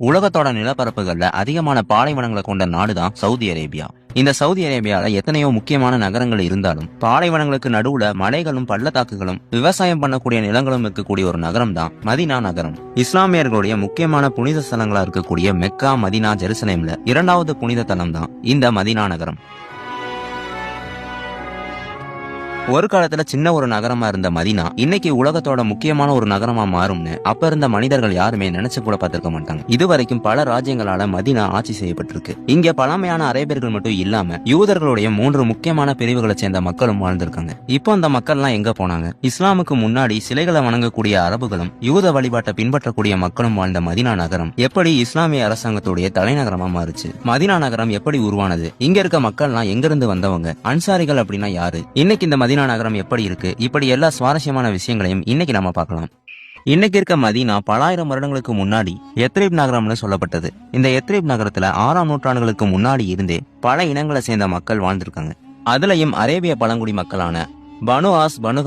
உலகத்தோட நிலப்பரப்புகள்ல அதிகமான பாலைவனங்களை கொண்ட நாடுதான் சவுதி அரேபியா. இந்த சவுதி அரேபியால எத்தனையோ முக்கியமான நகரங்கள் இருந்தாலும் பாலைவனங்களுக்கு நடுவுல மலைகளும் பள்ளத்தாக்குகளும் விவசாயம் பண்ணக்கூடிய நிலங்களும் இருக்கக்கூடிய ஒரு நகரம் தான் மதினா நகரம். இஸ்லாமியர்களுடைய முக்கியமான புனித ஸ்தலங்களா இருக்கக்கூடிய மெக்கா மதினா ஜெருசலேம்ல இரண்டாவது புனித தலம் தான் இந்த மதினா நகரம். ஒரு காலத்துல சின்ன ஒரு நகரமா இருந்த மதினா இன்னைக்கு உலகத்தோட முக்கியமான ஒரு நகரமா மாறும்னு அப்ப இருந்த மனிதர்கள் யாருமே நினைச்சு கூட பார்த்திருக்க மாட்டாங்க. இதுவரைக்கும் பல ராஜ்யங்களால மதினா ஆட்சி செய்யப்பட்டிருக்கு. இங்க பழமையான அரேபியர்கள் மட்டும் இல்லாம யூதர்களுடைய மூன்று முக்கியமான பிரிவுகளை சேர்ந்த மக்களும் வாழ்ந்திருக்காங்க. இப்போ அந்த மக்கள்லாம் எங்க போனாங்க? இஸ்லாமுக்கு முன்னாடி சிலைகளை வணங்கக்கூடிய அரபுகளும் யூத வழிபாட்டை பின்பற்றக்கூடிய மக்களும் வாழ்ந்த மதினா நகரம் எப்படி இஸ்லாமிய அரசாங்கத்துடைய தலைநகரமா மாறுச்சு? மதினா நகரம் எப்படி உருவானது? இங்க இருக்க மக்கள்லாம் எங்கிருந்து வந்தவங்க? அன்சாரிகள் அப்படின்னா யாரு? இன்னைக்கு இந்த மதினா நகரம் எப்படி இருக்கு? இப்படி எல்லா சுவாரஸ்யமான விஷயங்களையும் இன்னைக்கு நம்ம பார்க்கலாம். இன்னைக்கு இருக்க மதீனா பலாயிரம் வருடங்களுக்கு முன்னாடி எத்ரீப் நகரம்னு சொல்லப்பட்டது. இந்த எத்ரீப் நகரத்துல ஆறாம் நூற்றாண்டுகளுக்கு முன்னாடி இருந்தே பல இனங்களை சேர்ந்த மக்கள் வாழ்ந்திருக்காங்க. அதுலயும் அரேபிய பழங்குடி மக்களான பனு ஆஸ் பனு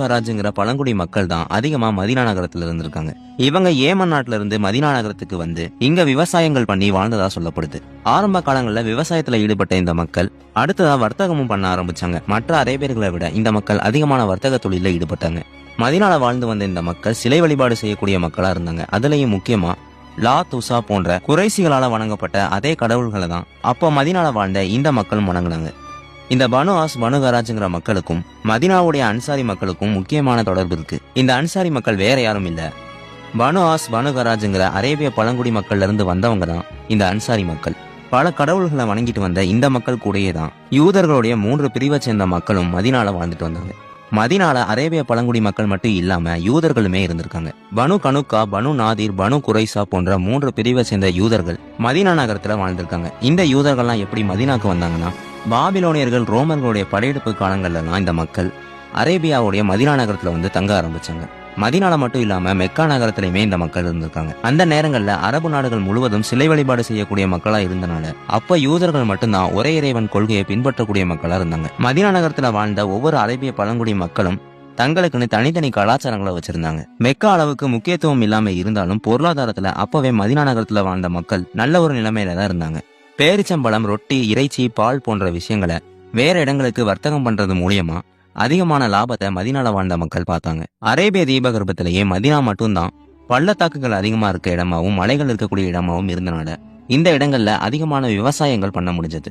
பழங்குடி மக்கள் தான் அதிகமா மதினா நகரத்துல இருந்திருக்காங்க. இவங்க ஏமன் நாட்டுல இருந்து மதினா நகரத்துக்கு வந்து இங்க விவசாயங்கள் பண்ணி வாழ்ந்ததா சொல்லப்படுது. ஆரம்ப காலங்கள்ல விவசாயத்துல ஈடுபட்ட இந்த மக்கள் அடுத்ததா வர்த்தகமும் பண்ண ஆரம்பிச்சாங்க. மற்ற அரேபியர்களை விட இந்த மக்கள் அதிகமான வர்த்தக தொழில ஈடுபட்டாங்க. மதினால வாழ்ந்து வந்த இந்த மக்கள் சிலை வழிபாடு செய்யக்கூடிய மக்களா இருந்தாங்க. அதுலயும் முக்கியமா லா துசா போன்ற குறைசிகளால வணங்கப்பட்ட அதே கடவுள்களை தான் அப்போ மதினால வாழ்ந்த இந்த மக்களும் வணங்குனாங்க. இந்த பனு ஆஸ் பனு கராஜுங்கிற மக்களுக்கும் மதினாவுடைய அன்சாரி மக்களுக்கும் முக்கியமான தொடர்பு இருக்கு. இந்த அன்சாரி மக்கள் வேற யாரும் இல்ல. பனு ஆஸ் பனு கராஜுங்கிற அரேபிய பழங்குடி மக்கள்ல இருந்து வந்தவங்க தான் இந்த அன்சாரி மக்கள். பல கடவுள்களை வணங்கிட்டு வந்த இந்த மக்கள் கூடயே தான் யூதர்களுடைய மூன்று பிரிவை சேர்ந்த மக்களும் மதினால வாழ்ந்துட்டு வந்தாங்க. மதினால அரேபிய பழங்குடி மக்கள் மட்டும் இல்லாம யூதர்களுமே இருந்திருக்காங்க. பனு கணுக்கா பனு நாதிர் பனு குரைசா போன்ற மூன்று பிரிவை சேர்ந்த யூதர்கள் மதினா நகரத்துல வாழ்ந்திருக்காங்க. இந்த யூதர்கள்லாம் எப்படி மதினாக்கு வந்தாங்கன்னா பாபிலோனியர்கள் ரோமர்களுடைய படையெடுப்பு காலங்கள்லாம் இந்த மக்கள் அரேபியாவுடைய மதினா நகரத்துல வந்து தங்க ஆரம்பிச்சாங்க. மதினால மட்டும் இல்லாம மெக்கா நகரத்திலயுமே இந்த மக்கள் இருந்திருக்காங்க. அந்த நேரங்கள்ல அரபு நாடுகள் முழுவதும் சிலை வழிபாடு செய்யக்கூடிய மக்களா இருந்தனால அப்ப யூதர்கள் மட்டும்தான் ஒரே இறைவன் கொள்கையை பின்பற்றக்கூடிய மக்களா இருந்தாங்க. மதினா நகரத்துல வாழ்ந்த ஒவ்வொரு அரேபிய பழங்குடி மக்களும் தங்களுக்குன்னு தனித்தனி கலாச்சாரங்களை வச்சிருந்தாங்க. மெக்கா அளவுக்கு முக்கியத்துவம் இல்லாம இருந்தாலும் பொருளாதாரத்துல அப்பவே மதினா நகரத்துல வாழ்ந்த மக்கள் நல்ல ஒரு நிலைமையில தான் இருந்தாங்க. பேரிச்சம்பழம் ரொட்டி இறைச்சி பால் போன்ற விஷயங்களை வேற இடங்களுக்கு வர்த்தகம் பண்றது மூலியமா அதிகமான லாபத்தை மதினால வாழ்ந்த மக்கள் பார்த்தாங்க. அரேபிய தீபகற்பத்திலேயே மதினா மட்டும்தான் பள்ளத்தாக்குகள் அதிகமா இருக்க இடமாவும் மலைகள் இருக்கக்கூடிய இடமாவும் இருந்தனால இந்த இடங்கள்ல அதிகமான விவசாயங்கள் பண்ண முடிஞ்சது.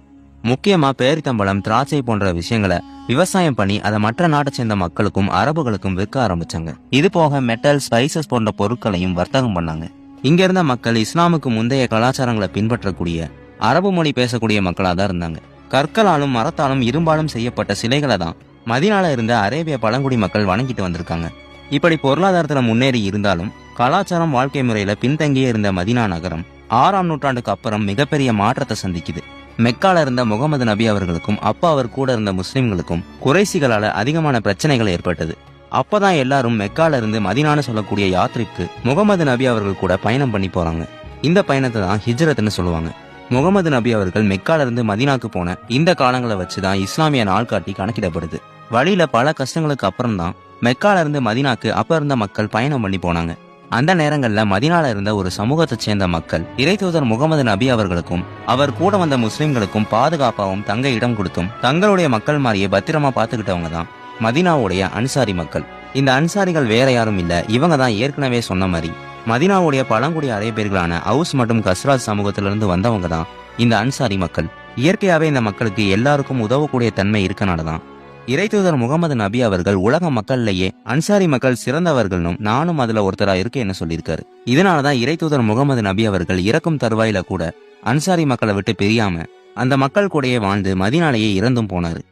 முக்கியமா பேரித்தம்பழம் திராட்சை போன்ற விஷயங்களை விவசாயம் பண்ணி அதை மற்ற நாட்டை சேர்ந்த மக்களுக்கும் அரபுகளுக்கும் விற்க ஆரம்பிச்சாங்க. இது போக மெட்டல் ஸ்பைசஸ் போன்ற பொருட்களையும் வர்த்தகம் பண்ணாங்க. இங்க இருந்த மக்கள் இஸ்லாமுக்கு முந்தைய கலாச்சாரங்களை பின்பற்றக்கூடிய அரபு மொழி பேசக்கூடிய மக்களாக தான் இருந்தாங்க. கற்களாலும் மரத்தாலும் இரும்பாலும் செய்யப்பட்ட சிலைகளை தான் மதினால இருந்த அரேபிய பழங்குடி மக்கள் வணங்கிட்டு வந்திருக்காங்க. இப்படி பொருளாதாரத்துல முன்னேறி இருந்தாலும் கலாச்சாரம் வாழ்க்கை முறையில பின்தங்கியே இருந்த மதினா நகரம் ஆறாம் நூற்றாண்டுக்கு அப்புறம் மிகப்பெரிய மாற்றத்தை சந்திக்குது. மெக்கால இருந்த முகமது நபி அவர்களுக்கும் அப்பா அவர் கூட இருந்த முஸ்லிம்களுக்கும் குறைசிகளால அதிகமான பிரச்சனைகள் ஏற்பட்டது. அப்பதான் எல்லாரும் மெக்கால இருந்து மதினான்னு சொல்லக்கூடிய யாத்திரைக்கு முகமது நபி அவர்கள் கூட பயணம் பண்ணி போறாங்க. இந்த பயணத்தை தான் ஹிஜ்ரத்னு சொல்லுவாங்க. முகமது நபி அவர்கள் மெக்கால இருந்து மதினாக்கு போன இந்த காலங்களை வச்சுதான் இஸ்லாமிய நாள்காட்டி கணக்கிடப்படுது. வழியில பல கஷ்டங்களுக்கு அப்புறம் தான் மெக்கால இருந்து மதினாக்கு அப்ப இருந்த மக்கள் பயணம் பண்ணி போனாங்க. அந்த நேரங்கள்ல மதினால இருந்த ஒரு சமூகத்தை சேர்ந்த மக்கள் இறைத்தூதர் முகமது நபி அவர்களுக்கும் அவர் கூட வந்த முஸ்லிம்களுக்கும் பாதுகாப்பாகவும் தங்க இடம் கொடுத்தும் தங்களுடைய மக்கள் மாதிரியே பத்திரமா பாத்துக்கிட்டவங்க தான் மதினாவுடைய அன்சாரி மக்கள். இந்த அன்சாரிகள் வேற யாரும் இல்ல இவங்க தான் ஏற்கனவே சொன்ன மாதிரி மதினாவுடைய பழங்குடி அரேபியர்களான ஹவுஸ் மற்றும் கஸ்ராஜ் சமூகத்திலிருந்து வந்தவங்க தான் இந்த அன்சாரி மக்கள். இயற்கையாவே இந்த மக்களுக்கு எல்லாருக்கும் உதவக்கூடிய தன்மை இருக்கனால தான் இறைத்தூதர் முகமது நபி அவர்கள் உலக மக்கள்லேயே அன்சாரி மக்கள் சிறந்தவர்களும் நானும் அதுல ஒருத்தரா இருக்கேன்னு சொல்லியிருக்காரு. இதனாலதான் இறைத்தூதர் முகமது நபி அவர்கள் இறக்கும் தருவாயில கூட அன்சாரி மக்களை விட்டு பிரியாம அந்த மக்கள் கூடயே வாழ்ந்து மதினாலேயே இறந்தும் போனாரு.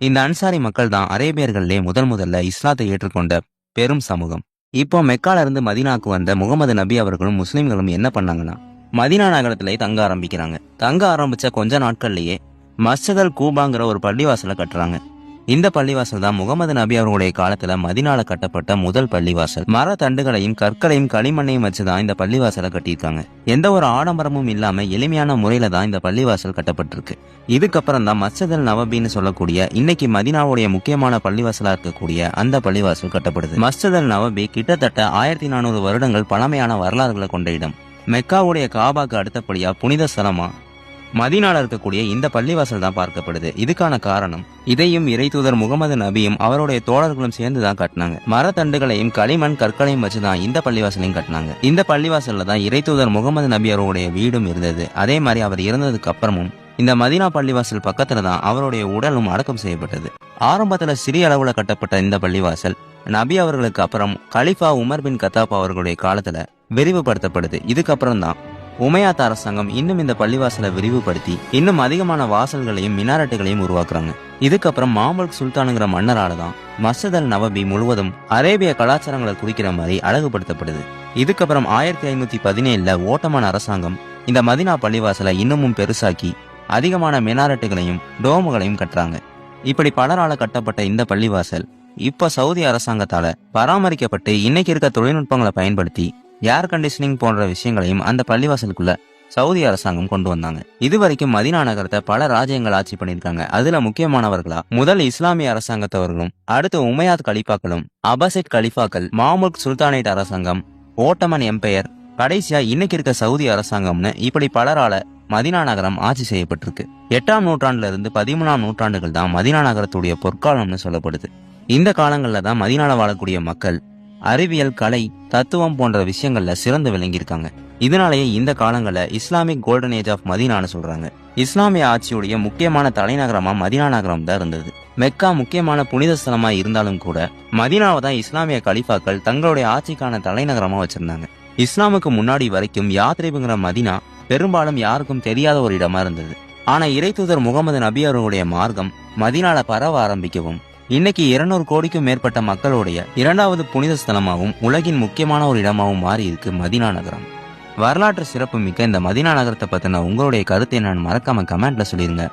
இந்த அன்சாரி மக்கள் தான் அரேபியர்கள்லே முதல் முதல்ல இஸ்லாத்தை ஏற்றுக்கொண்ட பெரும் சமூகம். இப்போ மெக்கால இருந்து மதினாக்கு வந்த முகமது நபி அவர்களும் முஸ்லீம்களும் என்ன பண்ணாங்கன்னா மதினா நகரத்திலே தங்க ஆரம்பிக்கிறாங்க. தங்க ஆரம்பிச்ச கொஞ்ச நாட்கள்லயே மஸ்ஜதல் கூபாங்கிற ஒரு பள்ளிவாசலை கட்டுறாங்க. இந்த பள்ளிவாசல் தான் முகமது நபி அவர்களுடைய காலத்துல மதினால கட்டப்பட்ட முதல் பள்ளிவாசல். மர தண்டுகளையும் கற்களையும் களிமண்ணையும் வச்சுதான் இந்த பள்ளிவாசலை கட்டியிருக்காங்க. எந்த ஒரு ஆடம்பரமும் இல்லாம எளிமையான முறையில தான் இந்த பள்ளிவாசல் கட்டப்பட்டிருக்கு. இதுக்கப்புறம் தான் மஸ்ஜதல் நவபின்னு சொல்லக்கூடிய இன்னைக்கு மதினாவுடைய முக்கியமான பள்ளிவாசலா இருக்கக்கூடிய அந்த பள்ளிவாசல் கட்டப்படுது. மஸ்ஜதல் நவபி கிட்டத்தட்ட ஆயிரத்தி நானூறு வருடங்கள் பழமையான வரலாறுகளை கொண்ட இடம். மெக்காவுடைய காபாக்கு அடுத்தபடியா புனித ஸ்தலமா மதினால இருக்கக்கூடிய இந்த பள்ளிவாசல் தான் பார்க்கப்படுது. இதுக்கான காரணம் இதையும் இறைத்தூதர் முகமது நபியும் அவருடைய தோழர்களும் சேர்ந்து தான் கட்டினாங்க. மரத்தண்டுகளையும் களிமண் கற்களையும் வச்சு தான் இந்த பள்ளிவாசலையும் கட்டினாங்க. இந்த பள்ளிவாசல்ல தான் இறைத்தூதர் முகமது நபி அவருடைய வீடும் இருந்தது. அதே மாதிரி அவர் இறந்ததுக்கு அப்புறமும் இந்த மதீனா பள்ளிவாசல் பக்கத்துல தான் அவருடைய உடலும் அடக்கம் செய்யப்பட்டது. ஆரம்பத்துல சிறிய அளவுல கட்டப்பட்ட இந்த பள்ளிவாசல் நபி அவர்களுக்கு அப்புறம் கலிஃபா உமர் பின் கத்தாப் அவர்களுடைய காலத்துல விரிவுபடுத்தப்படுது. இதுக்கப்புறம் தான் உமையாத்த அரசாங்கம் இன்னும் இந்த பள்ளிவாசலை விரிவுபடுத்தி இன்னும் அதிகமான வாசல்களையும் மினாரட்டுகளையும் உருவாக்குறாங்க. இதுக்கப்புறம் மாமல்க் சுல்தானுங்கிற மன்னரால தான் மசத் அல் நவபி முழுவதும் அரேபிய கலாச்சாரங்களை குறிக்கிற மாதிரி அழகுபடுத்தப்படுது. இதுக்கப்புறம் ஆயிரத்தி ஐநூத்தி பதினேழுல ஓட்டமான அரசாங்கம் இந்த மதினா பள்ளிவாசலை இன்னமும் பெருசாக்கி அதிகமான மினாரட்டுகளையும் டோமுகளையும் கட்டுறாங்க. இப்படி பலரால கட்டப்பட்ட இந்த பள்ளிவாசல் இப்ப சவுதி அரசாங்கத்தால பராமரிக்கப்பட்டு இன்னைக்கு இருக்க தொழில்நுட்பங்களை பயன்படுத்தி ஏர் கண்டிஷனிங் போன்ற விஷயங்களையும் அந்த பள்ளிவாசலுக்குள்ள சவுதி அரசாங்கம் கொண்டு வந்தாங்க. இதுவரைக்கும் மதினா நகரத்தை பல ராஜ்யங்கள் ஆட்சி பண்ணியிருக்காங்க. அதுல முக்கியமானவர்களா? முதல் இஸ்லாமிய அரசாங்கத்தவர்களும் அடுத்து உமையாத் கலிஃபாக்களும் அபசிட் கலிஃபாக்கள் மாமுல்க் சுல்தானேட் அரசாங்கம் ஓட்டமன் எம்பையர் கடைசியா இன்னைக்கு இருக்க சவுதி அரசாங்கம்னு இப்படி பலரால மதினா நகரம் ஆட்சி செய்யப்பட்டிருக்கு. எட்டாம் நூற்றாண்டுல இருந்து பதிமூணாம் நூற்றாண்டுகள் தான் மதினா நகரத்துடைய பொற்காலம்னு சொல்லப்படுது. இந்த காலங்கள்ல தான் மதினால வாழக்கூடிய மக்கள் அறிவியல் கலை தத்துவம் போன்ற விஷயங்கள்ல சிறந்து விளங்கியிருக்காங்க. இதனாலேயே இந்த காலங்களில் இஸ்லாமிக் கோல்டன் ஏஜ் ஆஃப் மதீனான்னு சொல்றாங்க. இஸ்லாமிய ஆட்சியுடைய முக்கியமான தலைநகரமா மதீனா நகரம் தான் இருந்தது. மெக்கா முக்கியமான புனித ஸ்தலமா இருந்தாலும் கூட மதீனாவை தான் இஸ்லாமிய கலிஃபாக்கள் தங்களுடைய ஆட்சிக்கான தலைநகரமா வச்சிருந்தாங்க. இஸ்லாமுக்கு முன்னாடி வரைக்கும் யாத்ரீபுங்கிற மதினா பெரும்பாலும் யாருக்கும் தெரியாத ஒரு இடமா இருந்தது. ஆனா இறைத்தூதர் முகமது நபி அவர்களுடைய மார்க்கம் மதினால பரவ ஆரம்பிக்கவும் இன்னைக்கு இருநூறு கோடிக்கும் மேற்பட்ட மக்களுடைய இரண்டாவது புனித ஸ்தலமாகவும் உலகின் முக்கியமான ஒரு இடமாகவும் மாறி இருக்கு மதினா நகரம். வரலாற்று சிறப்பு மிக்க இந்த மதினா நகரத்தை பத்தின உங்களுடைய கருத்தை நான் மறக்காம கமெண்ட்ல சொல்லிருங்க.